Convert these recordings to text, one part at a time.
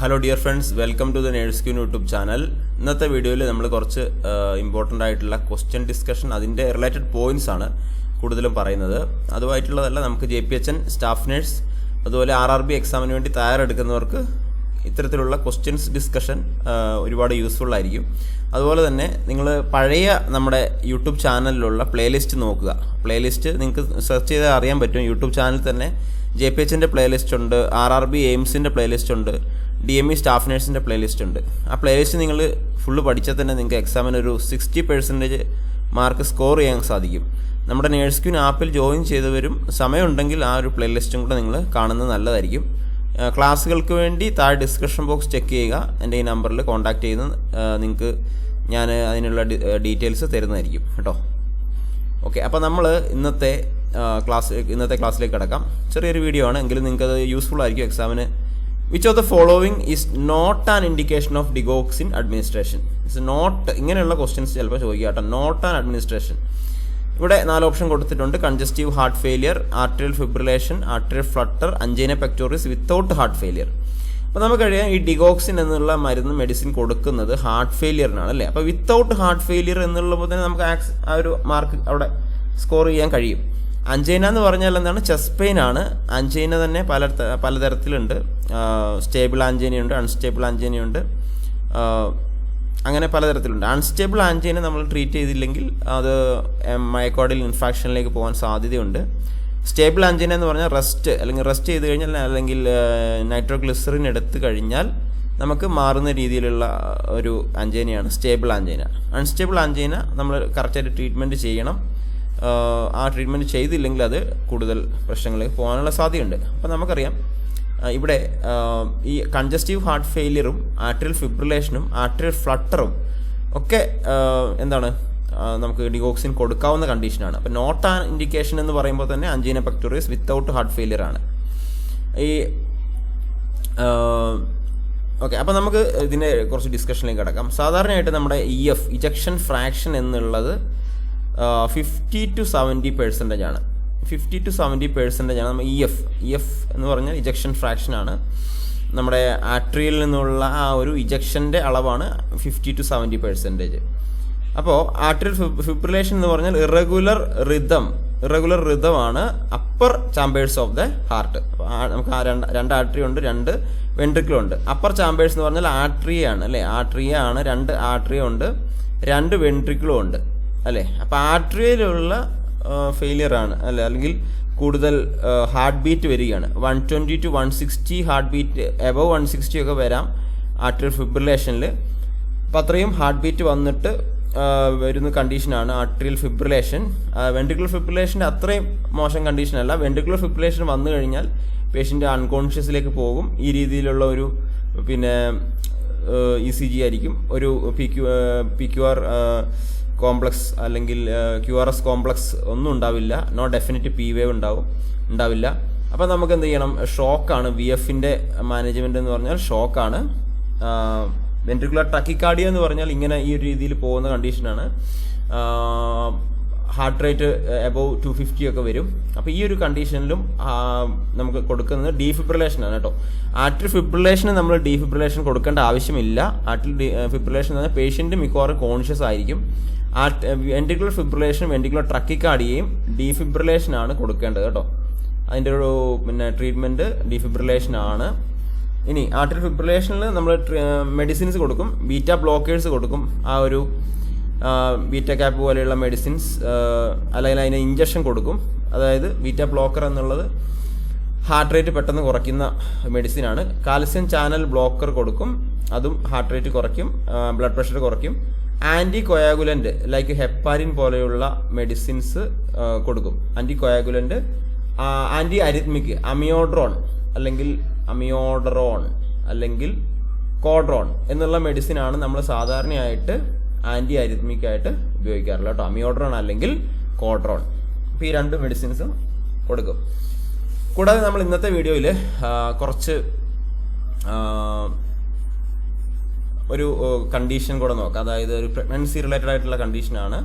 Hello dear friends welcome to the nurse queen YouTube channel ഇന്നത്തെ വീഡിയോയിൽ നമ്മൾ കുറച്ച് ഇമ്പോർട്ടന്റ് ആയിട്ടുള്ള ക്വസ്റ്റ്യൻ ഡിസ്കഷൻ അതിന്റെ റിലേറ്റഡ് പോയിന്റ്സ് ആണ് കൂടുതലും പറയുന്നത്. അതുമായിട്ടുള്ളതല്ല നമുക്ക് J P H N staff nurse അതുപോലെ ആർ ആർ ബി എക്സാമിന് വേണ്ടി തയ്യാറെടുക്കുന്നവർക്ക് ഇത്തരത്തിലുള്ള ക്വസ്റ്റ്യൻസ് ഡിസ്കഷൻ ഒരുപാട് യൂസ്ഫുൾ ആയിരിക്കും. അതുപോലെ തന്നെ നിങ്ങൾ പഴയ നമ്മുടെ യൂട്യൂബ് ചാനലിലുള്ള പ്ലേലിസ്റ്റ് നോക്കുക. പ്ലേലിസ്റ്റ് നിങ്ങൾക്ക് സെർച്ച് ചെയ്താൽ അറിയാൻ പറ്റും. യൂട്യൂബ് ചാനൽ തന്നെ ജെ പി എച്ചിന്റെ പ്ലേലിസ്റ്റ് ഉണ്ട് ആർ ആർ ബി എയിംസിന്റെ പ്ലേലിസ്റ്റ് ഉണ്ട് ഡി എം ഇ സ്റ്റാഫ് നേഴ്സിന്റെ പ്ലേലിസ്റ്റ് ഉണ്ട്. ആ പ്ലേലിസ്റ്റ് നിങ്ങൾ ഫുള്ള് പഠിച്ചാൽ തന്നെ നിങ്ങൾക്ക് എക്സാമിന് ഒരു സിക്സ്റ്റി പെർസെന്റേജ് മാർക്ക് സ്കോർ ചെയ്യാൻ സാധിക്കും. നമ്മുടെ നേഴ്സ് ക്യൂൻ ആപ്പിൽ ജോയിൻ ചെയ്തവരും സമയമുണ്ടെങ്കിൽ ആ ഒരു പ്ലേലിസ്റ്റും കൂടെ നിങ്ങൾ കാണുന്നത് നല്ലതായിരിക്കും. ക്ലാസ്സുകൾക്ക് വേണ്ടി താഴെ ഡിസ്ക്രിപ്ഷൻ ബോക്സ് ചെക്ക് ചെയ്യുക. എന്റെ ഈ നമ്പറിൽ കോൺടാക്ട് ചെയ്ത് നിങ്ങൾക്ക് ഞാൻ അതിനുള്ള ഡീറ്റെയിൽസ് തരുന്നതായിരിക്കും കേട്ടോ. ഓക്കെ അപ്പോൾ നമ്മൾ ഇന്നത്തെ ക്ലാസ് ഇന്നത്തെ ക്ലാസ്സിലേക്ക് കിടക്കാം. ചെറിയൊരു വീഡിയോ ആണ്. എങ്കിലും നിങ്ങൾക്കത് യൂസ്ഫുൾ ആയിരിക്കും എക്സാമിന് which of the following is not an indication of digoxin administration it's not ഇങ്ങനെയുള്ള ക്വസ്റ്റ്യൻസ് ചിലപ്പോൾ ചോദിക്കുക കേട്ടോ നോട്ട് ആൻ അഡ്മിനിസ്ട്രേഷൻ ഇവിടെ നാല് ഓപ്ഷൻ കൊടുത്തിട്ടുണ്ട്. Congestive heart failure arterial fibrillation arterial flutter angina pectoris without heart failure അപ്പോൾ നമുക്കറിയാം ഈ ഡിഗോക്സിൻ എന്നുള്ള മരുന്ന് മെഡിസിൻ കൊടുക്കുന്നത് ഹാർട്ട് ഫെയിലിയറിനാണ് അല്ലേ അപ്പോൾ വിത്തൗട്ട് ഹാർട്ട് ഫെയിലിയർ എന്നുള്ളപ്പോൾ തന്നെ നമുക്ക് ആ ഒരു മാർക്ക് അവിടെ സ്കോർ ചെയ്യാൻ കഴിയും. അഞ്ചൈന എന്ന് പറഞ്ഞാൽ എന്താണ്? ചെസ്റ്റ് പെയിൻ ആണ്. അഞ്ചൈന തന്നെ പല പലതരത്തിലുണ്ട്. സ്റ്റേബിൾ ആഞ്ചൈനയുണ്ട് അൺസ്റ്റേബിൾ ആഞ്ചൈനയുണ്ട് അങ്ങനെ പലതരത്തിലുണ്ട്. അൺസ്റ്റേബിൾ ആൻജൈന നമ്മൾ ട്രീറ്റ് ചെയ്തില്ലെങ്കിൽ അത് മയക്കോഡിൽ ഇൻഫാക്ഷനിലേക്ക് പോകാൻ സാധ്യതയുണ്ട്. സ്റ്റേബിൾ ആഞ്ചേന എന്ന് പറഞ്ഞാൽ റെസ്റ്റ് അല്ലെങ്കിൽ റെസ്റ്റ് ചെയ്ത് കഴിഞ്ഞാൽ അല്ലെങ്കിൽ നൈട്രോഗ്ലിസറിൻ എടുത്തു കഴിഞ്ഞാൽ നമുക്ക് മാറുന്ന രീതിയിലുള്ള ഒരു ആൻജൈനയാണ് സ്റ്റേബിൾ ആഞ്ചേന അൺസ്റ്റേബിൾ ആഞ്ചേന നമ്മൾ കറക്റ്റായിട്ട് ട്രീറ്റ്മെന്റ് ചെയ്യണം. ആ ട്രീറ്റ്മെന്റ് ചെയ്തില്ലെങ്കിൽ അത് കൂടുതൽ പ്രശ്നങ്ങളിലേക്ക് പോകാനുള്ള സാധ്യതയുണ്ട്. അപ്പോൾ നമുക്കറിയാം ഇവിടെ ഈ കൺജസ്റ്റീവ് ഹാർട്ട് ഫെയിലിയറും ആട്രിയൽ ഫിബ്രിലേഷനും ആട്രിയൽ ഫ്ലട്ടറും ഒക്കെ എന്താണ് നമുക്ക് ഡിഗോക്സിൻ കൊടുക്കാവുന്ന കണ്ടീഷനാണ് അപ്പോൾ നോട്ട് ആൻ ഇൻഡിക്കേഷൻ എന്ന് പറയുമ്പോൾ തന്നെ angina pectoris without heart failure ആണ്. ഈ ഓക്കെ അപ്പോൾ നമുക്ക് ഇതിന്റെ കുറച്ച് ഡിസ്കഷനിലേക്ക് കിടക്കാം. സാധാരണയായിട്ട് നമ്മുടെ ഇ എഫ് ഇജക്ഷൻ ഫ്രാക്ഷൻ എന്നുള്ളത് ഫിഫ്റ്റി ടു സെവന്റി പെർസെന്റേജ് ആണ്. ഫിഫ്റ്റി ടു സെവന്റി പെർസെന്റേജ് ആണ് നമ്മൾ ഇ എഫ് ഇ എഫ് എന്ന് പറഞ്ഞാൽ ഇജക്ഷൻ ഫ്രാക്ഷൻ ആണ്. നമ്മുടെ ആട്രിയിൽ നിന്നുള്ള ആ ഒരു ഇജക്ഷന്റെ അളവാണ് ഫിഫ്റ്റി ടു സെവന്റി പെർസെന്റേജ് അപ്പോൾ ആട്രിയൽ ഫിബ്രിലേഷൻ എന്ന് പറഞ്ഞാൽ irregular rhythm irregular റിതമാണ് upper chambers of the heart നമുക്ക് ആ രണ്ട് രണ്ട് ആട്രി ഉണ്ട് രണ്ട് വെൻട്രിക്കിൾ ഉണ്ട്. അപ്പർ ചാമ്പേഴ്സ് എന്ന് പറഞ്ഞാൽ ആട്രിയാണ് അല്ലേ? ആട്രിയ ആണ് രണ്ട് ആട്രിയ ഉണ്ട് രണ്ട് വെൻട്രിക്കിളും ഉണ്ട്. അല്ലേ? അപ്പോൾ ഫെയിലിയർ ആണ്. അല്ലെ? അല്ലെങ്കിൽ കൂടുതൽ ഹാർട്ട് ബീറ്റ് വരികയാണ്. One twenty to one sixty heart beat above one sixty ഒക്കെ വരാം ആർട്രിയൽ ഫിബ്രിലേഷനിൽ അപ്പോൾ അത്രയും ഹാർട്ട് ബീറ്റ് വന്നിട്ട് വരുന്ന കണ്ടീഷനാണ് ആർട്ടറിയൽ ഫിബ്രിലേഷൻ വെൻട്രിക്കുലർ ഫിബ്രിലേഷന്റെ അത്രയും മോശം കണ്ടീഷനല്ല വെൻട്രിക്കുലർ ഫിബ്രിലേഷൻ വന്നു കഴിഞ്ഞാൽ പേഷ്യന്റ് അൺകോൺഷ്യസിലേക്ക് പോകും. ഈ രീതിയിലുള്ള ഒരു പിന്നെ ഇ സി ജി ആയിരിക്കും. ഒരു P Q P Q R complex അല്ലെങ്കിൽ ക്യു ആർ എസ് കോംപ്ലക്സ് ഒന്നും ഉണ്ടാവില്ല. നോ ഡെഫിനറ്റ് പി വേവ് ഉണ്ടാവും ഉണ്ടാവില്ല. അപ്പോൾ നമുക്ക് എന്ത് ചെയ്യണം? ഷോക്കാണ് വി എഫിന്റെ മാനേജ്മെന്റ് എന്ന് പറഞ്ഞാൽ ഷോക്കാണ് വെൻട്രിക്കുലർ ടക്കിക്കാർഡിയ എന്ന് പറഞ്ഞാൽ ഇങ്ങനെ ഈ ഒരു രീതിയിൽ പോകുന്ന കണ്ടീഷനാണ് heart rate above two fifty ഒക്കെ വരും. അപ്പോൾ ഈ ഒരു കണ്ടീഷനിലും നമുക്ക് കൊടുക്കുന്നത് ഡീഫിബ്രിലേഷനാണ് കേട്ടോ. ആർട്ടിൽ ഫിബ്രിലേഷന് നമ്മൾ ഡീഫിബ്രിലേഷൻ കൊടുക്കേണ്ട ആവശ്യമില്ല. ആർട്ടിൽ ഫിബ്രിലേഷൻ എന്ന് പറഞ്ഞാൽ പേഷ്യന്റ് മിക്കവാറും കോൺഷ്യസ് ആയിരിക്കും. ആർട്ട് വെന്റിക്കുലർ ഫിബ്രിലേഷൻ വെന്റിക്കുലർ ട്രക്കിക്കാടിയെയും ഡീഫിബ്രിലേഷൻ ആണ് കൊടുക്കേണ്ടത് കേട്ടോ. അതിന്റെ ഒരു പിന്നെ ട്രീറ്റ്മെന്റ് ഡീഫിബ്രിലേഷൻ ആണ്. ഇനി ആർട്ടിൽ ഫിബ്രിലേഷനിൽ നമ്മൾ മെഡിസിൻസ് കൊടുക്കും. ബീറ്റ ബ്ലോക്കേഴ്സ് കൊടുക്കും. ആ ഒരു ബീറ്റ ക്യാപ്പ് പോലെയുള്ള മെഡിസിൻസ് അല്ലെങ്കിൽ അതിന് ഇഞ്ചക്ഷൻ കൊടുക്കും. അതായത് ബീറ്റ ബ്ലോക്കർ എന്നുള്ളത് ഹാർട്ട് റേറ്റ് പെട്ടെന്ന് കുറയ്ക്കുന്ന മെഡിസിനാണ് കാൽസ്യം ചാനൽ ബ്ലോക്കർ കൊടുക്കും. അതും ഹാർട്ട് റേറ്റ് കുറയ്ക്കും ബ്ലഡ് പ്രഷർ കുറയ്ക്കും. ആന്റി കൊയാഗുലന്റ് ലൈക്ക് ഹെപ്പാരിൻ പോലെയുള്ള മെഡിസിൻസ് കൊടുക്കും. Anti coagulant anti arrhythmic amiodarone അല്ലെങ്കിൽ അമിയോഡറോൺ അല്ലെങ്കിൽ കോഡ്രോൺ എന്നുള്ള മെഡിസിൻ ആണ് നമ്മൾ സാധാരണയായിട്ട് ആന്റി അരിത്മിക് ആയിട്ട് ഉപയോഗിക്കാറുള്ളത് കേട്ടോ. അമിയോഡ്രോൺ അല്ലെങ്കിൽ കോഡ്രോൺ. അപ്പോൾ ഈ രണ്ട് മെഡിസിൻസും കൊടുക്കും. കൂടാതെ നമ്മൾ ഇന്നത്തെ വീഡിയോയിൽ കുറച്ച് ഒരു കണ്ടീഷൻ കൂടെ നോക്കാം. അതായത് ഒരു പ്രഗ്നൻസി റിലേറ്റഡ് ആയിട്ടുള്ള കണ്ടീഷനാണ്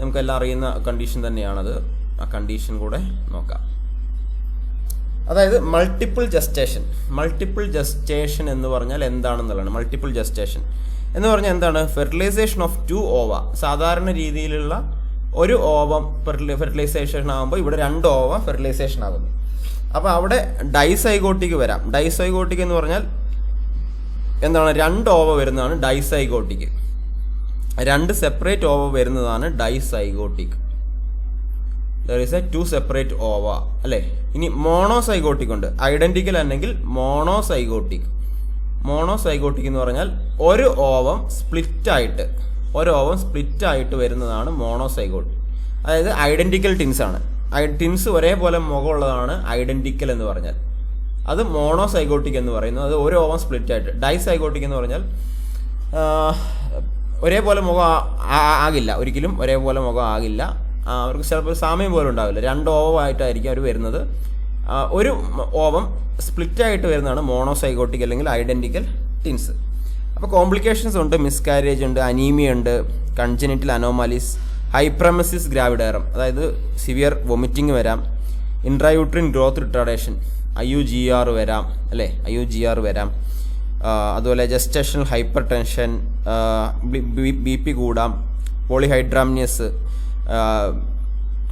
നമുക്കെല്ലാം അറിയുന്ന കണ്ടീഷൻ തന്നെയാണത്. ആ കണ്ടീഷൻ കൂടെ നോക്കാം. അതായത് മൾട്ടിപ്പിൾ ജസ്റ്റേഷൻ മൾട്ടിപ്പിൾ ജസ്റ്റേഷൻ എന്ന് പറഞ്ഞാൽ എന്താണെന്നുള്ളതാണ്. മൾട്ടിപ്പിൾ ജസ്റ്റേഷൻ എന്ന് പറഞ്ഞാൽ എന്താണ്? ഫെർട്ടിലൈസേഷൻ ഓഫ് ടു ഓവ സാധാരണ രീതിയിലുള്ള ഒരു ഓവം ഫെർട്ടിലൈസേഷൻ ആകുമ്പോൾ ഇവിടെ രണ്ട് ഓവം ഫെർട്ടിലൈസേഷൻ ആകുന്നു. അപ്പോൾ അവിടെ ഡൈസൈഗോട്ടിക്ക് വരാം. ഡൈസൈഗോട്ടിക് എന്ന് പറഞ്ഞാൽ എന്താണ് രണ്ട് ഓവ വരുന്നതാണ് ഡൈസൈഗോട്ടിക്. രണ്ട് സെപ്പറേറ്റ് ഓവ വരുന്നതാണ് dizygotic. There is a two separate ova അല്ലേ? ഇനി മോണോസൈഗോട്ടിക് ഉണ്ട്. ഐഡന്റിക്കൽ അല്ലെങ്കിൽ മോണോസൈഗോട്ടിക്. മോണോസൈഗോട്ടിക് എന്ന് പറഞ്ഞാൽ ഒരു ഓവം സ്പ്ലിറ്റ് ആയിട്ട് ഒരു ഓവം സ്പ്ലിറ്റ് ആയിട്ട് വരുന്നതാണ് മോണോസൈഗോട്ടിക്. അതായത് ഐഡന്റിക്കൽ ടിൻസ് ആണ്. ടിൻസ് ഒരേപോലെ മുഖമുള്ളതാണ് ഐഡന്റിക്കൽ എന്ന് പറഞ്ഞാൽ. അത് മോണോസൈഗോട്ടിക് എന്ന് പറയുന്നു. അത് ഒരു ഓവം സ്പ്ലിറ്റ് ആയിട്ട് ഡൈസൈഗോട്ടിക് എന്ന് പറഞ്ഞാൽ ഒരേപോലെ മുഖം ആകില്ല. ഒരിക്കലും ഒരേപോലെ മുഖം ആകില്ല. അവർക്ക് ചിലപ്പോൾ സാമ്യം പോലും ഉണ്ടാവില്ല. രണ്ട് ഓവമായിട്ടായിരിക്കും അവർ വരുന്നത്. ഒരു ഓവം സ്പ്ലിറ്റ് ആയിട്ട് വരുന്നതാണ് മോണോസൈഗോട്ടിക് അല്ലെങ്കിൽ ഐഡന്റിക്കൽ ടിൻസ്. അപ്പോൾ കോംപ്ലിക്കേഷൻസ് ഉണ്ട്. മിസ്കാരേജ് ഉണ്ട് അനീമിയ ഉണ്ട് കൺജനിറ്റൽ അനോമാലിസ് ഹൈപ്രമസിസ് ഗ്രാവിഡേറം. അതായത് സിവിയർ വൊമിറ്റിംഗ് വരാം intrauterine growth retardation I U G R വരാം അല്ലേ? ഐ യു ജി ആർ വരാം. അതുപോലെ gestational hyper tension B P കൂടാം. പോളിഹൈഡ്രാമിനിയസ്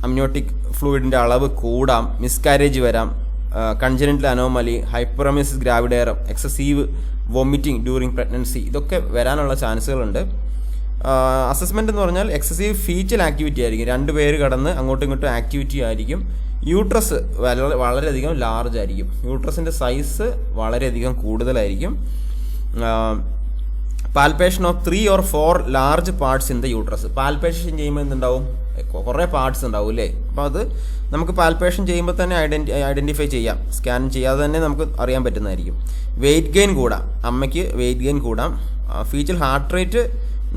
അമ്നോട്ടിക് ഫ്ലൂയിഡിന്റെ അളവ് കൂടാം. മിസ്കാരേജ് വരാം. Congenital anomaly hyperemesis gravidarum excessive vomiting during pregnancy ഇതൊക്കെ വരാനുള്ള ചാൻസുകളുണ്ട്. അസസ്മെന്റ് എന്ന് പറഞ്ഞാൽ എക്സസീവ് ഫീച്ചൽ ആക്ടിവിറ്റി ആയിരിക്കും. രണ്ട് പേര് കടന്ന് അങ്ങോട്ടും ഇങ്ങോട്ടും ആക്ടിവിറ്റി ആയിരിക്കും. യൂട്രസ് വളരെ വളരെയധികം ലാർജ് ആയിരിക്കും. യൂട്രസിന്റെ സൈസ് വളരെയധികം കൂടുതലായിരിക്കും. Palpation of three or four large parts in the uterus palpation ചെയ്യുമ്പോൾ എന്തുണ്ടാവും? കുറേ പാർട്സ് ഉണ്ടാവും അല്ലേ? അപ്പോൾ അത് നമുക്ക് പാൽപേഷൻ ചെയ്യുമ്പോൾ തന്നെ ഐഡന്റി ഐഡന്റിഫൈ ചെയ്യാം. സ്കാൻ ചെയ്യാതെ തന്നെ നമുക്ക് അറിയാൻ പറ്റുന്നതായിരിക്കും. വെയിറ്റ് ഗെയിൻ കൂടാം. അമ്മയ്ക്ക് വെയിറ്റ് ഗെയിൻ കൂടാം. ഫീച്ചർ ഹാർട്ട് റേറ്റ്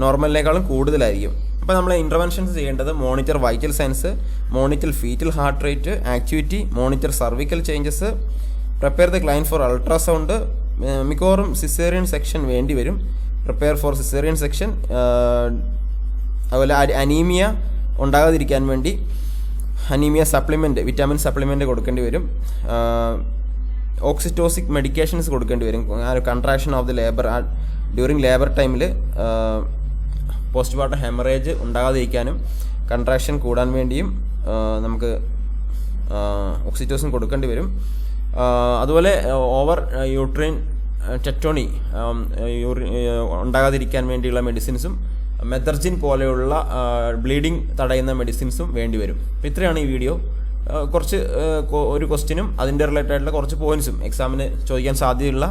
നോർമലിനേക്കാളും കൂടുതലായിരിക്കും. അപ്പോൾ നമ്മൾ ഇന്റർവെൻഷൻസ് ചെയ്യേണ്ടത് monitor vital signs monitor fetal heart rate activity monitor cervical changes prepare the client for ultrasound മിക്കവാറും സിസേറിയൻ സെക്ഷൻ വേണ്ടി വരും. പ്രിപ്പയർ ഫോർ സിസേറിയൻ സെക്ഷൻ അതുപോലെ അനീമിയ ഉണ്ടാകാതിരിക്കാൻ വേണ്ടി അനീമിയ സപ്ലിമെന്റ് വിറ്റാമിൻ സപ്ലിമെന്റ് കൊടുക്കേണ്ടി വരും. ഓക്സിറ്റോസിക് മെഡിക്കേഷൻസ് കൊടുക്കേണ്ടി വരും. Contraction of the labour during labour ടൈമിൽ പോസ്റ്റ് പാർട്ടം ഹെമറേജ് ഉണ്ടാകാതിരിക്കാനും കൺട്രാക്ഷൻ കൂടാൻ വേണ്ടിയും നമുക്ക് ഓക്സിറ്റോസിൻ കൊടുക്കേണ്ടി വരും. അതുപോലെ ഓവർ യൂട്രൈൻ ടെറ്റോണി ഉണ്ടാകാതിരിക്കാൻ വേണ്ടിയുള്ള മെഡിസിൻസും മെത്തർജിൻ പോലെയുള്ള ബ്ലീഡിങ് തടയുന്ന മെഡിസിൻസും വേണ്ടി വരും. അപ്പോൾ ഇത്രയാണ് ഈ വീഡിയോ. കുറച്ച് ഒരു ക്വസ്റ്റിനും അതിന്റെ റിലേറ്റഡ് ആയിട്ടുള്ള കുറച്ച് പോയിൻസും എക്സാമിന് ചോദിക്കാൻ സാധ്യതയുള്ള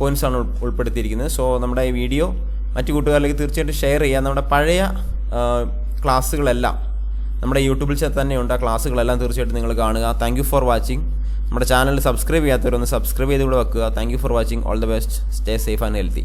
പോയിൻസാണ് ഉൾപ്പെടുത്തിയിരിക്കുന്നത്. സോ നമ്മുടെ ഈ വീഡിയോ മറ്റു കൂട്ടുകാരിലേക്ക് തീർച്ചയായിട്ടും ഷെയർ ചെയ്യാം. നമ്മുടെ പഴയ ക്ലാസ്സുകളെല്ലാം നമ്മുടെ യൂട്യൂബിൽ തന്നെയുണ്ട് ആ ക്ലാസ്സുകളെല്ലാം തീർച്ചയായിട്ടും നിങ്ങൾ കാണുക. താങ്ക് യു ഫോർ വാച്ചിങ് നമ്മുടെ ചാനൽ സബ്സ്ക്രൈബ് ചെയ്യാത്തവരൊന്ന് സബ്സ്ക്രൈബ് ചെയ്ത് കൂടെ വെക്കുക. Thank you for watching all the best stay safe and healthy